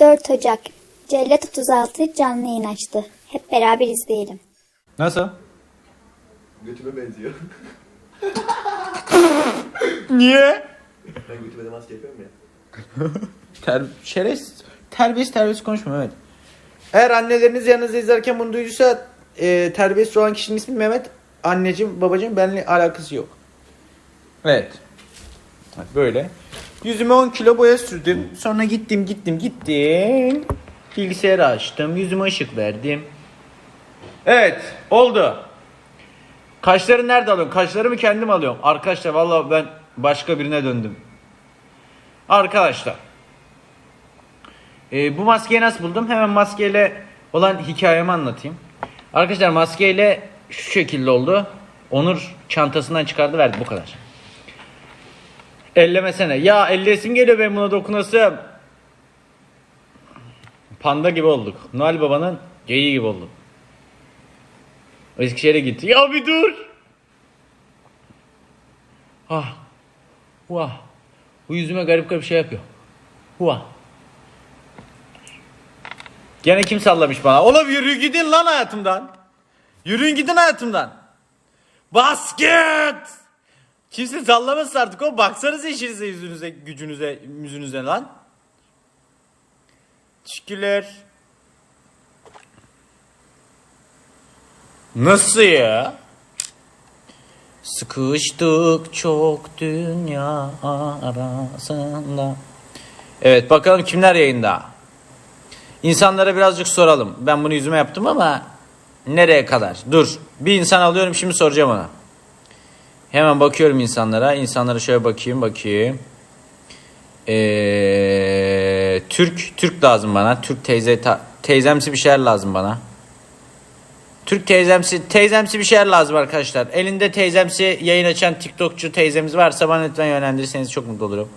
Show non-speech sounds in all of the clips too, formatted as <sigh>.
4 Ocak Cellat 36 canlı yayın açtı. Hep beraber izleyelim. Nasıl? Götüme benziyor. <laughs> Niye? ben götüme de maske yapıyorum ya. <laughs> Ter şerefsiz. Terbiyesiz terbiyesiz konuşma Mehmet. Eğer anneleriniz yanınızda izlerken bunu duyduysa e, terbiyesiz olan kişinin ismi Mehmet. Anneciğim babacığım benimle alakası yok. Evet. Böyle. Yüzüme 10 kilo boya sürdüm. Sonra gittim gittim gittim. Bilgisayarı açtım. Yüzüme ışık verdim. Evet. Oldu. Kaşları nerede alıyorum? Kaşlarımı kendim alıyorum. Arkadaşlar vallahi ben başka birine döndüm. Arkadaşlar. e, bu maskeyi nasıl buldum? Hemen maskeyle olan hikayemi anlatayım. Arkadaşlar maskeyle şu şekilde oldu. Onur çantasından çıkardı verdi bu kadar. Ellemesene. Ya ellesim geliyor ben buna dokunasım. Panda gibi olduk. Noel Baba'nın geyiği gibi olduk. Eskişehir'e gitti. Ya bir dur. Ah. Vah. Bu yüzüme garip garip şey yapıyor. Vah. Gene kim sallamış bana? Oğlum yürü gidin lan hayatımdan. Yürüyün gidin hayatımdan. Basket! Kimse sallamasın artık o. Baksanıza işinize, yüzünüze, gücünüze, yüzünüze lan. Teşekkürler. Nasıl ya? Sıkıştık çok dünya arasında. Evet bakalım kimler yayında? İnsanlara birazcık soralım. Ben bunu yüzüme yaptım ama nereye kadar? Dur. Bir insan alıyorum şimdi soracağım ona. Hemen bakıyorum insanlara. İnsanlara şöyle bakayım bakayım. Ee, Türk Türk lazım bana. Türk teyze teyzemsi bir şeyler lazım bana. Türk teyzemsi teyzemsi bir şeyler lazım arkadaşlar. Elinde teyzemsi yayın açan TikTokçu teyzemiz varsa bana lütfen yönlendirirseniz çok mutlu olurum.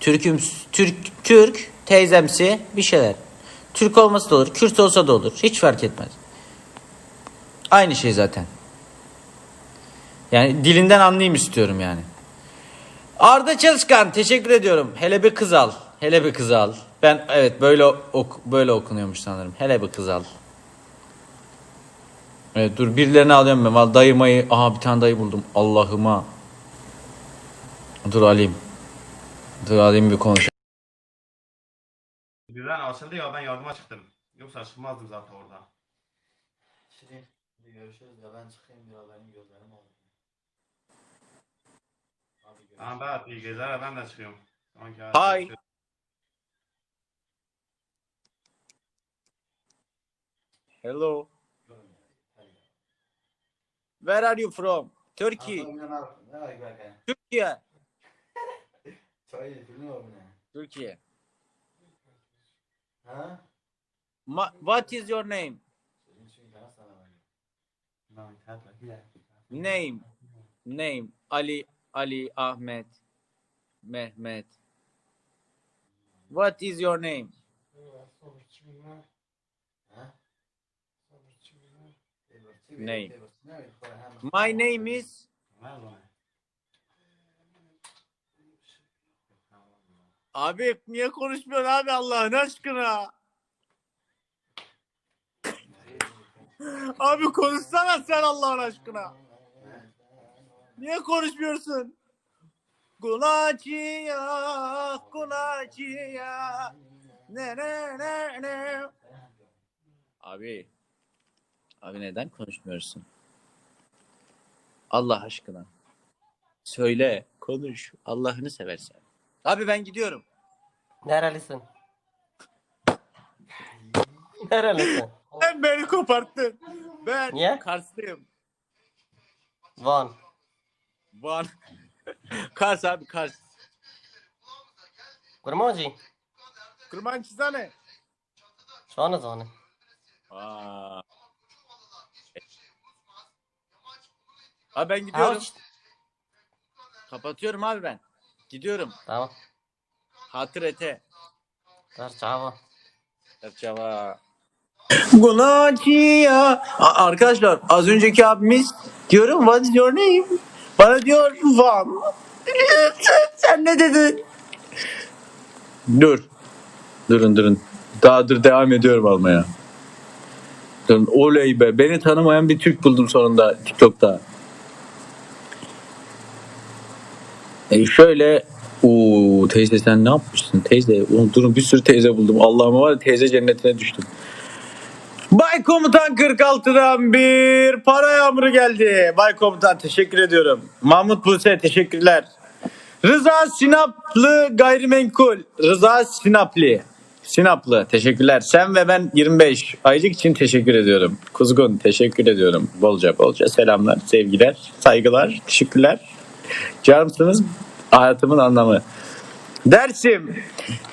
Türküm Türk Türk teyzemsi bir şeyler. Türk olması da olur, Kürt olsa da olur. Hiç fark etmez. Aynı şey zaten. Yani dilinden anlayayım istiyorum yani. Arda Çalışkan teşekkür ediyorum. Hele bir kız al. Hele bir kız al. Ben evet böyle ok böyle okunuyormuş sanırım. Hele bir kız al. Evet dur birilerini alıyorum ben. Vallahi Dayı mayı. Aha bir tane dayı buldum. Allah'ıma. Dur alayım. Dur alayım bir konuş. Birden açıldı ya ben yardıma çıktım. Yoksa çıkmazdım zaten orada. Bir görüşürüz ya ben çıkayım biraz benim gözlerim ağrıyor. Ben iyi geceler ben de çıkıyorum. Hi. Hello. Where are you from? Turkey. Türkiye. <laughs> Türkiye. Ha? Ma what is your name? Name. Name. Ali Ali Ahmet Mehmet. What is your name? Ne? My name is. Abi niye konuşmuyorsun abi Allah'ın aşkına? abi konuşsana sen Allah'ın aşkına. Niye konuşmuyorsun? Kulaçıya, kulaçıya. Ne ne ne ne. Abi. Abi neden konuşmuyorsun? Allah aşkına. Söyle, konuş. Allah'ını seversen. Abi ben gidiyorum. Nerelisin? Nerelisin? Sen beni koparttın. Ben Niye? Karslıyım. Van. Van. <laughs> Kars abi Kars. Kurmacı. Kurban çizane. Şu an zanı. Aa. Abi ben gidiyorum. Aç. Kapatıyorum abi ben. Gidiyorum. Tamam. Hatır ete. Ver çava. Çava. Gulaçiya. Arkadaşlar az önceki abimiz diyorum what is your name? Bana diyor Van. Sen ne dedin? Dur. Durun durun. Daha dur devam ediyorum almaya. Durun. Oley be. Beni tanımayan bir Türk buldum sonunda TikTok'ta. E şöyle Uuu teyze sen ne yapmışsın teyze? Durun bir sürü teyze buldum. Allah'ıma var ya teyze cennetine düştüm. Bay Komutan 46'dan bir para yağmuru geldi. Bay Komutan teşekkür ediyorum. Mahmut Buse teşekkürler. Rıza Sinaplı gayrimenkul. Rıza Sinapli. Sinaplı teşekkürler. Sen ve ben 25 aylık için teşekkür ediyorum. Kuzgun teşekkür ediyorum. Bolca bolca selamlar, sevgiler, saygılar, teşekkürler. Canımsınız hayatımın anlamı. Dersim.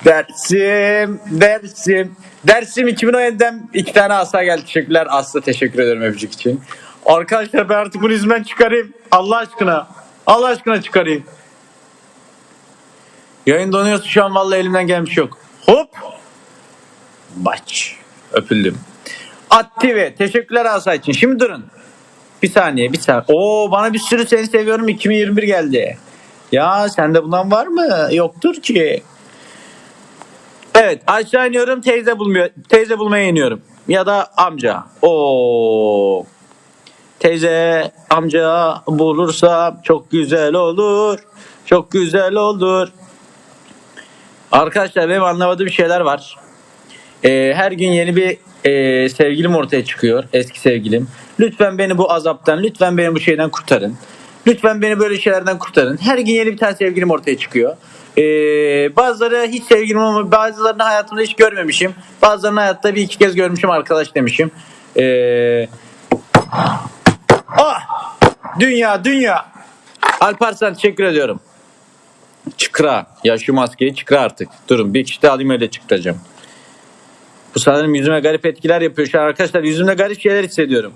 Dersim. Dersim. Dersim 2017'den iki tane asa geldi. Teşekkürler Aslı teşekkür ederim öpücük için. Arkadaşlar ben artık bunu yüzümden çıkarayım. Allah aşkına. Allah aşkına çıkarayım. Yayın donuyorsa şu an vallahi elimden gelmiş yok. Hop. Baç. Öpüldüm. Attive. Teşekkürler Asa için. Şimdi durun. Bir saniye bir saniye. Oo bana bir sürü seni seviyorum 2021 geldi. Ya sende bundan var mı? Yoktur ki. Evet aşağı iniyorum teyze bulmuyor. Teyze bulmaya iniyorum. Ya da amca. Oo. Teyze amca bulursam çok güzel olur. Çok güzel olur. Arkadaşlar benim anlamadığım şeyler var. Ee, her gün yeni bir e, sevgilim ortaya çıkıyor. Eski sevgilim. Lütfen beni bu azaptan, lütfen beni bu şeyden kurtarın. Lütfen beni böyle şeylerden kurtarın. Her gün yeni bir tane sevgilim ortaya çıkıyor. Ee, bazıları hiç sevgilim ama bazılarını hayatımda hiç görmemişim. Bazılarını hayatta bir iki kez görmüşüm arkadaş demişim. Ee, ah! Dünya, dünya. Alparslan teşekkür ediyorum. Çıkra. Ya şu maskeyi çıkra artık. Durun bir kişi de alayım öyle çıkaracağım. Bu sanırım yüzüme garip etkiler yapıyor. Şu arkadaşlar yüzümde garip şeyler hissediyorum.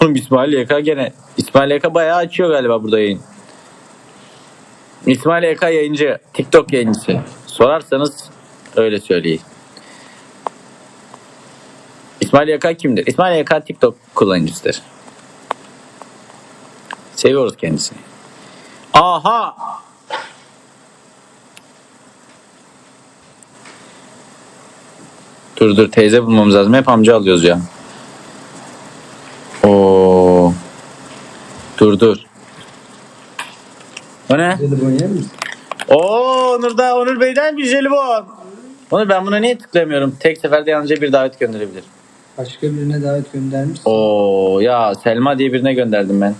Oğlum İsmail YK gene. İsmail YK bayağı açıyor galiba burada yayın. İsmail YK yayıncı. TikTok yayıncısı. Sorarsanız öyle söyleyeyim. İsmail YK kimdir? İsmail YK TikTok kullanıcısıdır. Seviyoruz kendisini. Aha! Dur dur teyze bulmamız lazım. Hep amca alıyoruz ya. Dur dur. O ne? Oo Onur'da Onur Bey'den bir jelibon. Onur ben buna niye tıklayamıyorum? Tek seferde yalnızca bir davet gönderebilir. Başka birine davet göndermiş. Oo ya Selma diye birine gönderdim ben.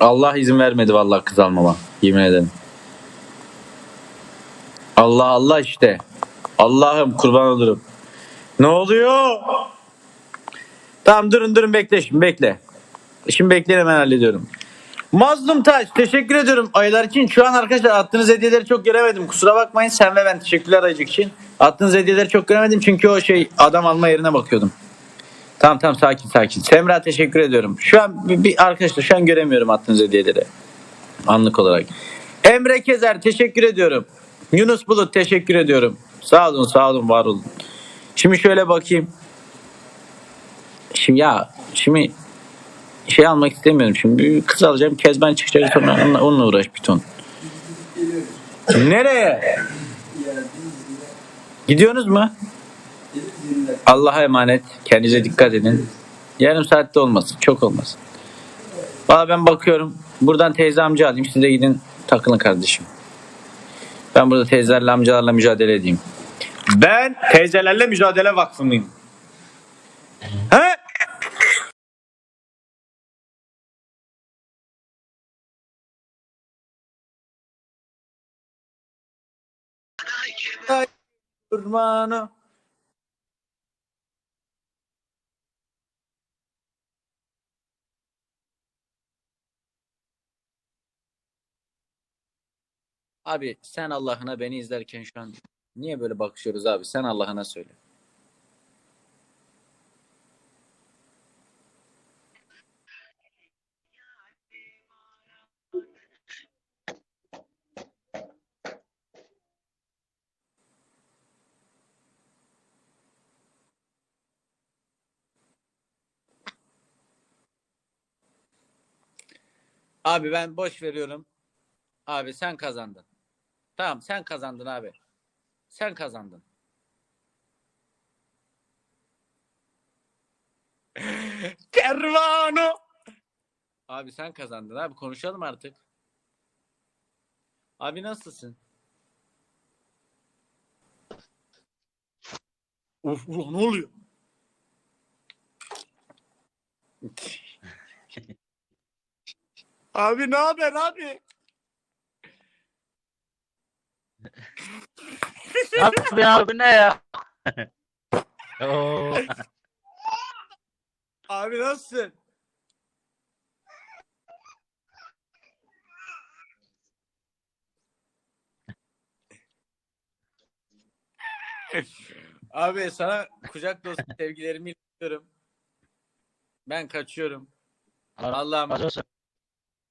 Allah izin vermedi vallahi kız almama. Yemin ederim. Allah Allah işte. Allah'ım kurban olurum. Ne oluyor? Tamam durun durun bekle şimdi bekle. Şimdi bekleyin hemen hallediyorum. Mazlum Taş teşekkür ediyorum aylar için. Şu an arkadaşlar attığınız hediyeleri çok göremedim. Kusura bakmayın sen ve ben teşekkürler ayıcık için. Attığınız hediyeleri çok göremedim çünkü o şey adam alma yerine bakıyordum. Tamam tamam sakin sakin. Semra teşekkür ediyorum. Şu an bir, bir arkadaşlar şu an göremiyorum attığınız hediyeleri. Anlık olarak. Emre Kezer teşekkür ediyorum. Yunus Bulut teşekkür ediyorum. Sağ olun sağ olun var olun. Şimdi şöyle bakayım. Şimdi ya şimdi şey almak istemiyorum şimdi. Bir kız alacağım. Kezban çıkacak sonra onunla, onunla uğraş bir ton. Nereye? Gidiyorsunuz mu? Allah'a emanet. Kendinize dikkat edin. Yarım saatte olmasın. Çok olmasın. Valla ben bakıyorum. Buradan teyze amca alayım. Siz de gidin takılın kardeşim. Ben burada teyzelerle amcalarla mücadele edeyim. Ben teyzelerle mücadele vakfındayım. He? Kurbanı. Abi sen Allah'ına beni izlerken şu an niye böyle bakışıyoruz abi? Sen Allah'ına söyle. Abi ben boş veriyorum. Abi sen kazandın. Tamam sen kazandın abi. Sen kazandın. <laughs> Kervano. Abi sen kazandın abi konuşalım artık. Abi nasılsın? Uf ulan ne oluyor? <laughs> abi ne haber abi? Abi abi ne ya? <laughs> Abi nasılsın? Abi sana kucak dolusu sevgilerimi iletiyorum. Ben kaçıyorum. Allah'ım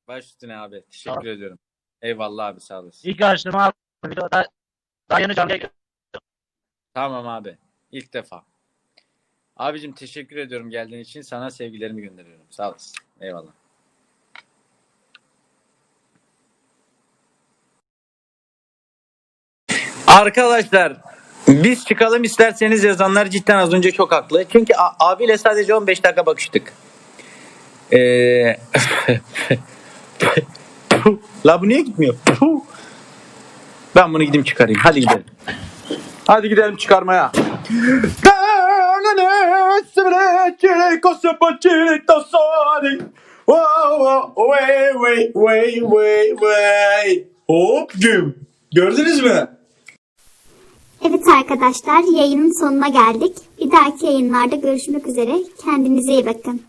baş üstüne abi. Teşekkür ediyorum. Eyvallah abi sağ olasın. İlk araştırma videoda daha yeni canlıya Tamam abi. İlk defa. Abicim teşekkür ediyorum geldiğin için. Sana sevgilerimi gönderiyorum. Sağ olasın. Eyvallah. Arkadaşlar biz çıkalım isterseniz yazanlar cidden az önce çok haklı. Çünkü abiyle sadece 15 dakika bakıştık. Ee... <laughs> La bu niye gitmiyor? Ben bunu gideyim çıkarayım. Hadi gidelim. Hadi gidelim çıkarmaya. Hop güm. Gördünüz mü? Evet arkadaşlar yayının sonuna geldik. Bir dahaki yayınlarda görüşmek üzere. Kendinize iyi bakın.